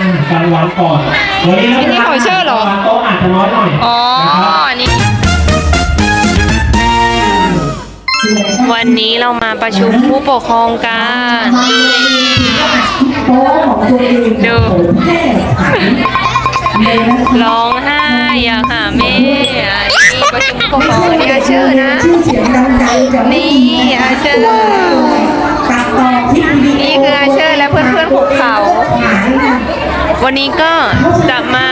านกลางวันก่อน วันนี้รับประทานนี่เขาเชื่อหรอกลางวันโต๊ะอาจจะน้อยหน่อยอ๋อนี่วันนี้เรามาประชุมผู้ปกครองกันโต๊ะของตัวเองดูร้องไห้อยากหาแม่นี่ประชุมผู้ปกครองนี่อาชื่อนะชื่อเสียงดังไกลจะนี่อาเชอร์ตัดต่อนี่คืออาเชอร์ วันนี้ก็จะมา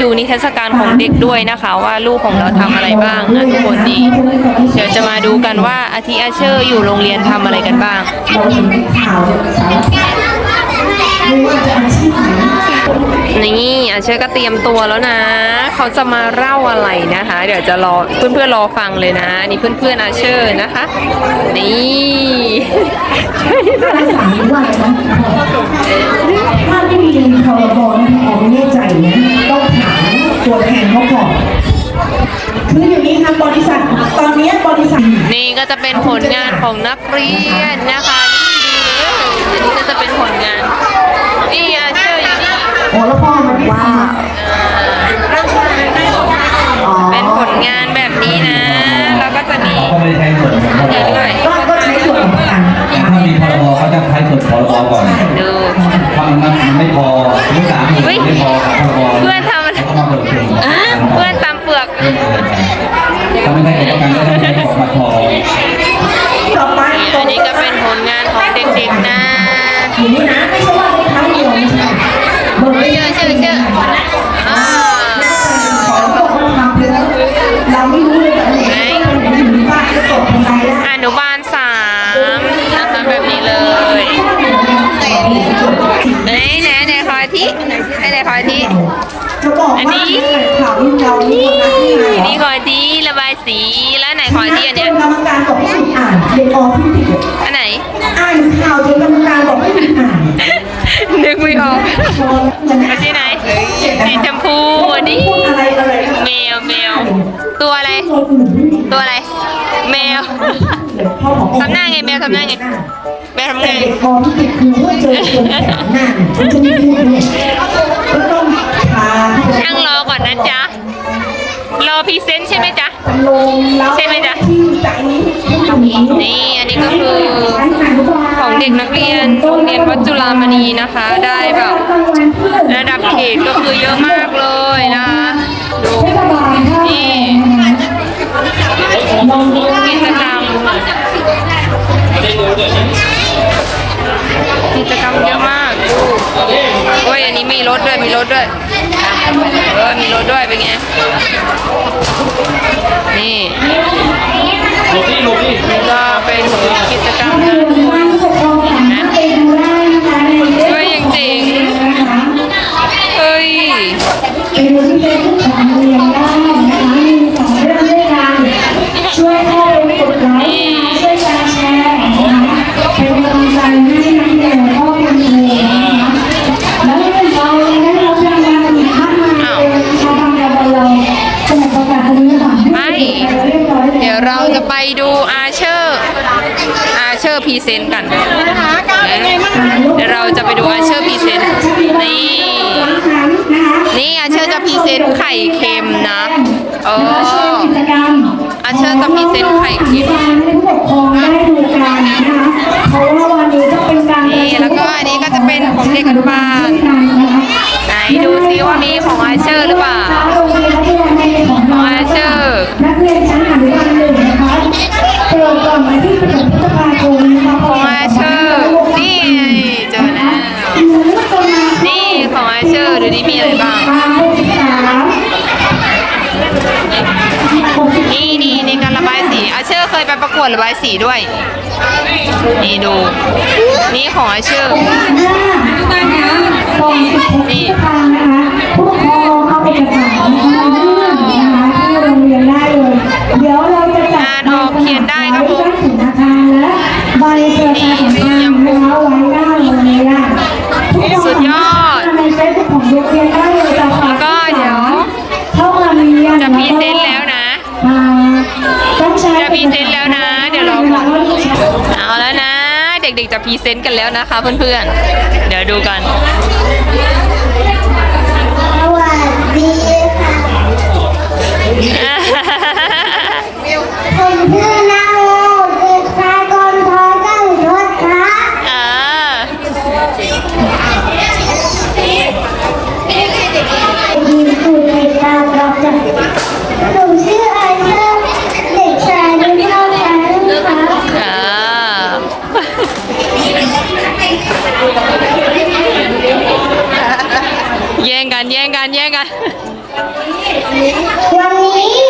ดูนิทรรศการของเด็กด้วยนะคะ ว่าลูกของเราทำอะไรบ้างนะทุกคนนี่เดี๋ยวจะมาดูกันว่าอาทิอาเชอร์อยู่โรงเรียนทำอะไรกันบ้างนี่อาเชอร์ก็เตรียมตัวแล้วนะ เขาจะมาเล่าอะไรนะคะ เดี๋ยวจะรอเพื่อนๆรอฟังเลยนะ นี่เพื่อนๆอาเชอร์นะคะ นี่ นี้ก็จะเป็นผลงานของนักเรียนนะคะ นะคะแบบนี้เลยไหนไหนไหนขอที่ไหนไหนขอที่จะบอกว่าข่าวรุ่นเรานี่คนนั้นที่ไหนนี่ขอที่ระบายสีแล้วไหนขอที่อันเนี้ยกรรมการบอกให้อ่านเด็กออกที่ผิดอันไหนอ่านข่าวจนกรรมการบอกให้อ่านนึกไม่ออกอันที่ไหนสีชมพูอันนี้ แมวแมวตัวอะไร ตัวอะไร แมวทำหน้าไงแมวทำหน้าไงแมวทำไงต่เด็กออที่ผิดคือว่าเจอคนแปลกหน้ามันจะม่พูดเนี่ยก็ต้องพานั่งรอก่อนนะจ๊ะรอพรีเซนต์ใช่ไหมจ๊ะใช่ไหมจ๊ะที่ใจนี้ที่ทำนี้นี่อันนี้ก็คือของเด็กนักเรียนโรงเรียนวัดจุฬามณีนะคะ ได้แบบระดับเขตก็คือเยอะมากเลยนะคะ ดูนี่กิจกรรมกิจกรรมเยอะมากดูโอ้ยอันนี้มีรถด้วยมีรถด้วยเออมีรถด้วยเป็นไงนี่นี่ก็เป็นกิจกรรม ไปดูอาเชอร์อาเชอร์พรีเซนต์กันนะเดี๋ยวเราจะไปดูอาเชอร์พรีเซนต์นี่ นี่อาเชอร์จะพรีเซนต์ไข่เค็มนะเออกิจกรรมอาเชอร์จะพรีเซนต์ไข่เค็มการให้ผู้ปกครองได้ดูกันนะคะเพราะว่าวันนี้จะเป็นการนี่แล้วก็อันนี้ก็จะเป็นของเด็กอนุบาลไหนดูซิว่ามีของอาเชอร์หรือเปล่าโรงเรียนนักเรียนในของของเราอาเชอร์นักเรียนชั้นอนุบาลหนึ่งนะคะ อนวันที่11พฤษภาคมนะคะของอาเชอร์นี่ไงเจอแล้วนี่ของอาเชอร์ดูดิมีอะไรบ้างนี่นี่ในการระบายสีอาเชอร์เคยไปประกวดระบายสีด้วย นี่ดู นี่ของอาเชอร์นี่ พรีเซนต์กันแล้วนะคะเพื่อนๆ เดี๋ยวดูกันเสวัสดีค่ะผมชื่อนา กันแย่งกันแย่งกัน วันนี้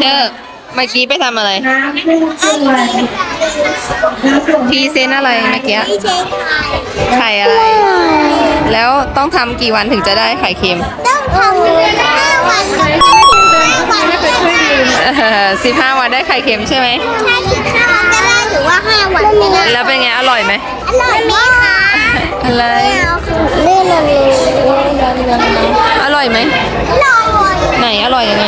ชื่อเมื่อกี้ไปทำอะไรน้ำพึ่งส่วนน้ำส่วนพรีเซนต์อะไรเมื่อกี้ไม่ใช่ไข่ไข่อะไร แล้วต้องทำกี่วันถึงจะได้ไข่เค็ม ต้องทำห้าวันห้าวันไม่เคยช่วยดื่มสิบห้าวันได้ไข่เค็มใช่ไหมใช่ห้าวันก็ได้หรือว่าห้าวันก็ได้แล้วเป็นไงอร่อยไหมอร่อยไหมคะอะไรเลื่อนเลยอ ร่อยไหมอร่อยไหนอร่อยยังไง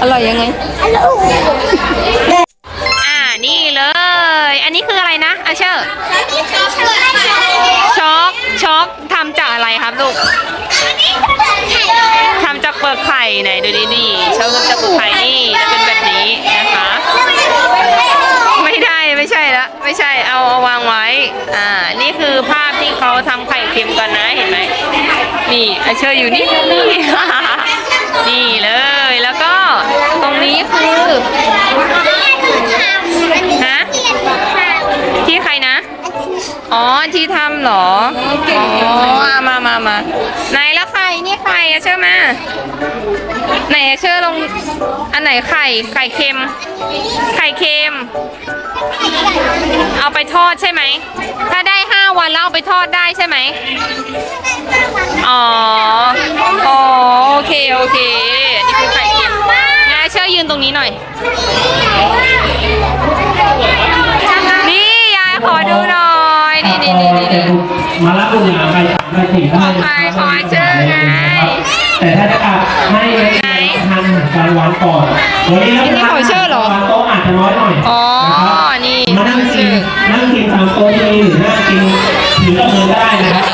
อร่อยยังไงอร่อยอ่านี่เลย อันนี้คืออะไรนะอาเชอร์นี่คือเชือกไข่ช็อกช็อกทำจากอะไรครับลูกทำจากเปลือกไข่ไหนดูดินี่ช็อกทำจากเปลือกไข่นี่จะเป็นแบบนี้นะคะ ไม่ได้ไม่ใช่ละไม่ใช่เอาเอาวางไว้ อ่า นี่คือภาพที่เขาทำไข่เค็มกันนะเห็นไหมนี่ไอเชอร์อยู่นี่นี่ นี่เลย แล้วก็ตรงนี้คือ ฮะ ที่ใครนะ อ๋อที่ทำเหรอ อ๋ออะมามามาไหนแล้วไข่ นี่ไข่อะเชื่อมาไหนอะเชื่อลง อันไหนไข่ ไข่เค็ม ไข่เค็ม เอาไปทอดใช่ไหม ถ้าได้ห้าวันแล้วเอาไปทอดได้ใช่ไหม อ๋อ อ๋อ โอเค โอเคนี่คือไข่เค็มงั้นเชื่อยืนตรงนี้หน่อย นี่ยายขอดูหน่อย นี่นี่นี่นี่นี่ มารับบุญหาใครถามใครสิ่งได้ขอใครขอให้เจอไงแต่ถ้าจะอัดให้เลยไหนทานอาหารกลางวันก่อนวันนี้รับประทานอันนี้ของเชอร์เหรอาหากลางวันโต๊ะอาจจะน้อยหน่อยอ๋อนะครับนี่มานั่งของเชกิอนร์นั่งกินตามโต๊ะที่มีหรือนั่งกินถือกระเบือได้นะครับ